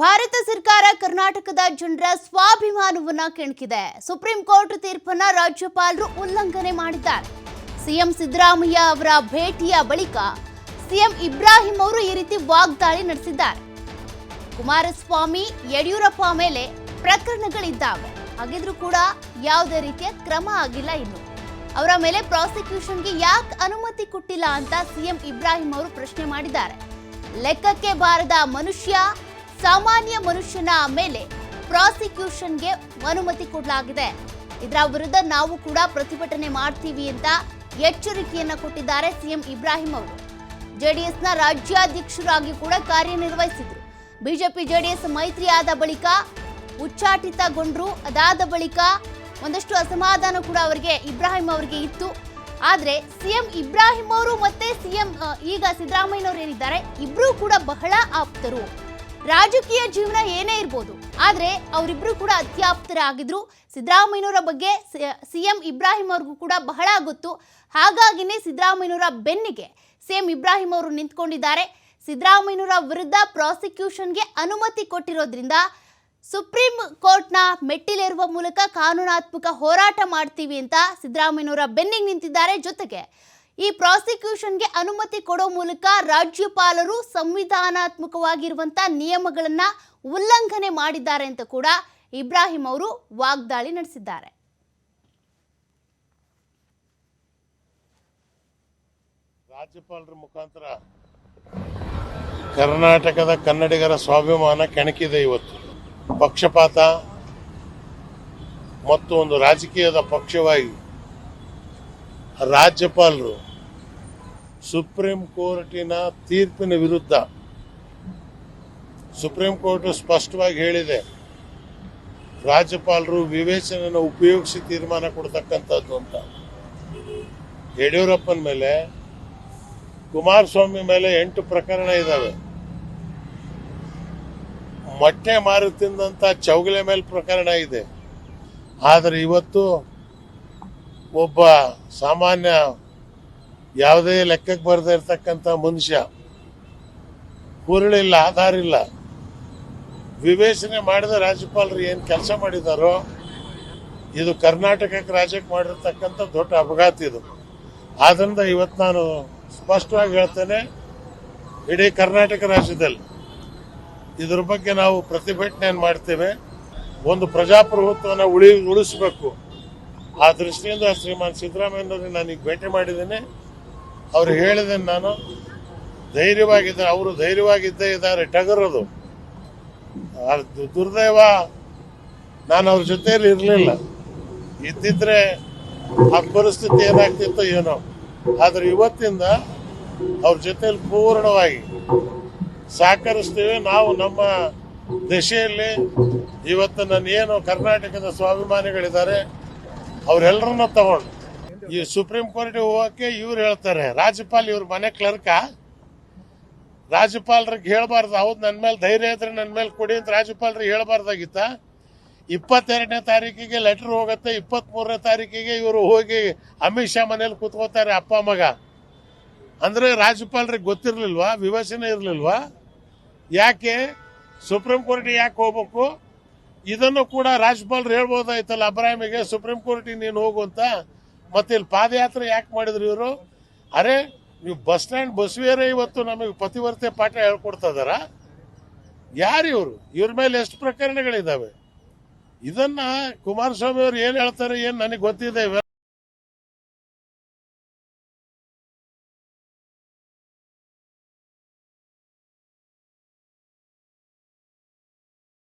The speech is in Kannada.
ಭಾರತ ಸರ್ಕಾರ ಕರ್ನಾಟಕದ ಜನರ ಸ್ವಾಭಿಮಾನವನ್ನ ಕೆಣಕಿದೆ. ಸುಪ್ರೀಂ ಕೋರ್ಟ್ ತೀರ್ಪನ್ನ ರಾಜ್ಯಪಾಲರು ಉಲ್ಲಂಘನೆ ಮಾಡಿದ್ದಾರೆ. ಸಿಎಂ ಸಿದ್ದರಾಮಯ್ಯ ಅವರ ಭೇಟಿಯ ಬಳಿಕ ಸಿಎಂ ಇಬ್ರಾಹಿಂ ಅವರು ಈ ರೀತಿ ವಾಗ್ದಾಳಿ ನಡೆಸಿದ್ದಾರೆ. ಕುಮಾರಸ್ವಾಮಿ, ಯಡಿಯೂರಪ್ಪ ಮೇಲೆ ಪ್ರಕರಣಗಳಿದ್ದಾವೆ. ಹಾಗಿದ್ರೂ ಕೂಡ ಯಾವುದೇ ರೀತಿಯ ಕ್ರಮ ಆಗಿಲ್ಲ ಇನ್ನು. ಅವರ ಮೇಲೆ ಪ್ರಾಸಿಕ್ಯೂಷನ್ಗೆ ಯಾಕೆ ಅನುಮತಿ ಕೊಟ್ಟಿಲ್ಲ ಅಂತ ಸಿಎಂ ಇಬ್ರಾಹಿಂ ಅವರು ಪ್ರಶ್ನೆ ಮಾಡಿದ್ದಾರೆ. ಲೆಕ್ಕಕ್ಕೆ ಬಾರದ ಮನುಷ್ಯ ಸಾಮಾನ್ಯ ಮನುಷ್ಯನ ಮೇಲೆ ಪ್ರಾಸಿಕ್ಯೂಷನ್ಗೆ ಅನುಮತಿ ಕೊಡಲಾಗಿದೆ. ಇದರ ವಿರುದ್ಧ ನಾವು ಕೂಡ ಪ್ರತಿಭಟನೆ ಮಾಡ್ತೀವಿ ಅಂತ ಎಚ್ಚರಿಕೆಯನ್ನ ಕೊಟ್ಟಿದ್ದಾರೆ ಸಿಎಂ ಇಬ್ರಾಹಿಂ ಅವರು. ಜೆಡಿಎಸ್ನ ರಾಜ್ಯಾಧ್ಯಕ್ಷರಾಗಿ ಕೂಡ ಕಾರ್ಯನಿರ್ವಹಿಸಿದ್ರು. ಬಿಜೆಪಿ, ಜೆಡಿಎಸ್ ಮೈತ್ರಿ ಆದ ಬಳಿಕ ಉಚ್ಚಾಟಿತಗೊಂಡ್ರು ಅದಾದ ಬಳಿಕ ಒಂದಷ್ಟು ಅಸಮಾಧಾನ ಕೂಡ ಅವರಿಗೆ ಇಬ್ರಾಹಿಂ ಅವರಿಗೆ ಇತ್ತು. ಆದ್ರೆ ಸಿಎಂ ಇಬ್ರಾಹಿಂ ಅವರು ಮತ್ತೆ ಸಿಎಂ ಈಗ ಸಿದ್ದರಾಮಯ್ಯನವರು ಏನಿದ್ದಾರೆ, ಇಬ್ರು ಕೂಡ ಬಹಳ ಆಪ್ತರು. ರಾಜಕೀಯ ಜೀವನ ಏನೇ ಇರ್ಬೋದು, ಆದರೆ ಅವರಿಬ್ಬರು ಕೂಡ ಅತ್ಯಾಪ್ತರಾಗಿದ್ರು. ಸಿದ್ದರಾಮಯ್ಯನವರ ಬಗ್ಗೆ ಸಿಎಂ ಇಬ್ರಾಹಿಂ ಅವ್ರಿಗೂ ಕೂಡ ಬಹಳ ಗೊತ್ತು. ಹಾಗಾಗಿನೇ ಸಿದ್ದರಾಮಯ್ಯನವರ ಬೆನ್ನಿಗೆ ಸಿಎಂ ಇಬ್ರಾಹಿಂ ಅವರು ನಿಂತ್ಕೊಂಡಿದ್ದಾರೆ. ಸಿದ್ದರಾಮಯ್ಯನವರ ವಿರುದ್ಧ ಪ್ರಾಸಿಕ್ಯೂಷನ್ಗೆ ಅನುಮತಿ ಕೊಟ್ಟಿರೋದ್ರಿಂದ ಸುಪ್ರೀಂ ಕೋರ್ಟ್ನ ಮೆಟ್ಟಿಲೇರುವ ಮೂಲಕ ಕಾನೂನಾತ್ಮಕ ಹೋರಾಟ ಮಾಡ್ತೀವಿ ಅಂತ ಸಿದ್ದರಾಮಯ್ಯನವರ ಬೆನ್ನಿಗೆ ನಿಂತಿದ್ದಾರೆ. ಜೊತೆಗೆ ಈ ಪ್ರಾಸಿಕ್ಯೂಷನ್ಗೆ ಅನುಮತಿ ಕೊಡೋ ಮೂಲಕ ರಾಜ್ಯಪಾಲರು ಸಂವಿಧಾನಾತ್ಮಕವಾಗಿರುವಂಥ ನಿಯಮಗಳನ್ನು ಉಲ್ಲಂಘನೆ ಮಾಡಿದ್ದಾರೆ ಅಂತ ಕೂಡ ಇಬ್ರಾಹಿಂ ಅವರು ವಾಗ್ದಾಳಿ ನಡೆಸಿದ್ದಾರೆ. ರಾಜ್ಯಪಾಲರ ಮುಖಾಂತರ ಕರ್ನಾಟಕದ ಕನ್ನಡಿಗರ ಸ್ವಾಭಿಮಾನ ಕೆಣಕಿದೆ ಇವತ್ತು. ಪಕ್ಷಪಾತ ಮತ್ತು ಒಂದು ರಾಜಕೀಯದ ಪಕ್ಷವಾಗಿ ರಾಜ್ಯಪಾಲರು ಸುಪ್ರೀಂ ಕೋರ್ಟಿನ ತೀರ್ಪಿನ ವಿರುದ್ಧ, ಸುಪ್ರೀಂ ಕೋರ್ಟ್ ಸ್ಪಷ್ಟವಾಗಿ ಹೇಳಿದೆ, ರಾಜ್ಯಪಾಲರು ವಿವೇಚನೆಯನ್ನು ಉಪಯೋಗಿಸಿ ತೀರ್ಮಾನ ಕೊಡ್ತಕ್ಕಂಥದ್ದು ಅಂತ. ಯಡಿಯೂರಪ್ಪನ ಮೇಲೆ, ಕುಮಾರಸ್ವಾಮಿ ಮೇಲೆ ಎಂಟು ಪ್ರಕರಣ ಇದ್ದಾವೆ ಮೊಟ್ಟೆ ಮಾರು ತಿಂದಂತ ಚೌಗಲೆ ಮೇಲೆ ಪ್ರಕರಣ ಇದೆ. ಆದರೆ ಇವತ್ತು ಒಬ್ಬ ಸಾಮಾನ್ಯ ಯಾವುದೇ ಲೆಕ್ಕಕ್ಕೆ ಬರದೇ ಇರತಕ್ಕಂಥ ಮನುಷ್ಯ ಹುರುಳಿಲ್ಲ ಆಧಾರ ಇಲ್ಲ, ವಿವೇಚನೆ ಮಾಡಿದ ರಾಜ್ಯಪಾಲರು ಏನು ಕೆಲಸ ಮಾಡಿದಾರೋ, ಇದು ಕರ್ನಾಟಕಕ್ಕೆ ರಾಜ್ಯಕ್ಕೆ ಮಾಡಿರ್ತಕ್ಕಂಥ ದೊಡ್ಡ ಅಪಘಾತ ಇದು. ಆದ್ದರಿಂದ ಇವತ್ತು ನಾನು ಸ್ಪಷ್ಟವಾಗಿ ಹೇಳ್ತೇನೆ, ಇಡೀ ಕರ್ನಾಟಕ ರಾಜ್ಯದಲ್ಲಿ ಇದ್ರ ಬಗ್ಗೆ ನಾವು ಪ್ರತಿಭಟನೆಯನ್ನು ಮಾಡ್ತೇವೆ. ಒಂದು ಪ್ರಜಾಪ್ರಭುತ್ವನ ಉಳಿ ಉಳಿಸಬೇಕು ಆ ದೃಷ್ಟಿಯಿಂದ ಶ್ರೀಮಾನ್ ಸಿದ್ದರಾಮಯ್ಯನವ್ರಿಗೆ ಈಗ ಭೇಟಿ ಮಾಡಿದ್ದೇನೆ. ಅವ್ರು ಹೇಳಿದೆ ನಾನು, ಧೈರ್ಯವಾಗಿದ್ದ ಅವರು ಧೈರ್ಯವಾಗಿದ್ದೇ ಇದ್ದಾರೆ, ಟಗರದು. ದುರ್ದೈವ ನಾನು ಅವ್ರ ಜೊತೆಯಲ್ಲಿ ಇರಲಿಲ್ಲ. ಇದ್ದಿದ್ರೆ ಆ ಪರಿಸ್ಥಿತಿ ಏನಾಗ್ತಿತ್ತೋ ಏನೋ. ಆದರೆ ಇವತ್ತಿಂದ ಅವ್ರ ಜೊತೆಯಲ್ಲಿ ಪೂರ್ಣವಾಗಿ ಸಹಕರಿಸ್ತೀವಿ. ನಾವು ನಮ್ಮ ದೆಸೆಯಲ್ಲಿ ಇವತ್ತು ನಾನು ಏನು ಕರ್ನಾಟಕದ ಸ್ವಾಭಿಮಾನಿಗಳಿದ್ದಾರೆ ಅವರೆಲ್ಲರನ್ನ ತಗೊಂಡು ಈ ಸುಪ್ರೀಂ ಕೋರ್ಟ್ ಹೋಗಕ್ಕೆ ಇವ್ರು ಹೇಳ್ತಾರೆ, ರಾಜ್ಯಪಾಲ ಇವ್ರ ಮನೆ ಕ್ಲರ್ಕ ರಾಜ್ಯಪಾಲರಿಗೆ ಹೇಳಬಾರ್ದು, ಹೌದು ನನ್ನ ಮೇಲೆ ಧೈರ್ಯ ಇದ್ರೆ ನನ್ನ ಮೇಲೆ ಕೊಡಿ ಅಂತ ರಾಜ್ಯಪಾಲರಿಗೆ ಹೇಳ್ಬಾರ್ದಾಗಿತ್ತ? ಇಪ್ಪತ್ತೆರಡನೇ ತಾರೀಕಿಗೆ ಲೆಟರ್ ಹೋಗುತ್ತೆ ಇಪ್ಪತ್ತ್ ಮೂರನೇ ತಾರೀಕಿಗೆ ಇವರು ಹೋಗಿ ಅಮಿತ್ ಶಾ ಮನೇಲಿ ಕೂತ್ಕೋತಾರೆ ಅಪ್ಪ ಮಗ. ಅಂದ್ರೆ ರಾಜ್ಯಪಾಲರಿಗೆ ಗೊತ್ತಿರ್ಲಿಲ್ವಾ ವಿವೇಚನೆ ಇರ್ಲಿಲ್ವಾ? ಯಾಕೆ? ಸುಪ್ರೀಂ ಕೋರ್ಟ್ ಯಾಕೆ ಹೋಗ್ಬೇಕು? ಇದನ್ನು ಕೂಡ ರಾಜ್ಯಪಾಲರು ಹೇಳ್ಬೋದಾಯ್ತಲ್ಲ, ಅಬ್ರಾಹಿಮಿಗೆ ಸುಪ್ರೀಂ ಕೋರ್ಟಿಗೆ ನೀನು ಹೋಗು ಅಂತ. ಮತ್ತೆ ಇಲ್ಲಿ ಪಾದಯಾತ್ರೆ ಯಾಕೆ ಮಾಡಿದ್ರು ಇವರು? ಅರೆ, ನೀವು ಬಸ್ ಸ್ಟ್ಯಾಂಡ್ ಬಸ್ವೇರೇ ಇವತ್ತು ನಮಗೆ ಪತಿವರ್ತೆ ಪಾಠ ಹೇಳ್ಕೊಡ್ತಾ ಇದಾರ ಯಾರು ಇವರು? ಇವ್ರ ಮೇಲೆ ಎಷ್ಟು ಪ್ರಕರಣಗಳಿದ್ದಾವೆ ಇದನ್ನ ಕುಮಾರಸ್ವಾಮಿ ಅವರು ಏನು ಹೇಳ್ತಾರೆ ಏನು ನನಗೆ ಗೊತ್ತಿದೆ?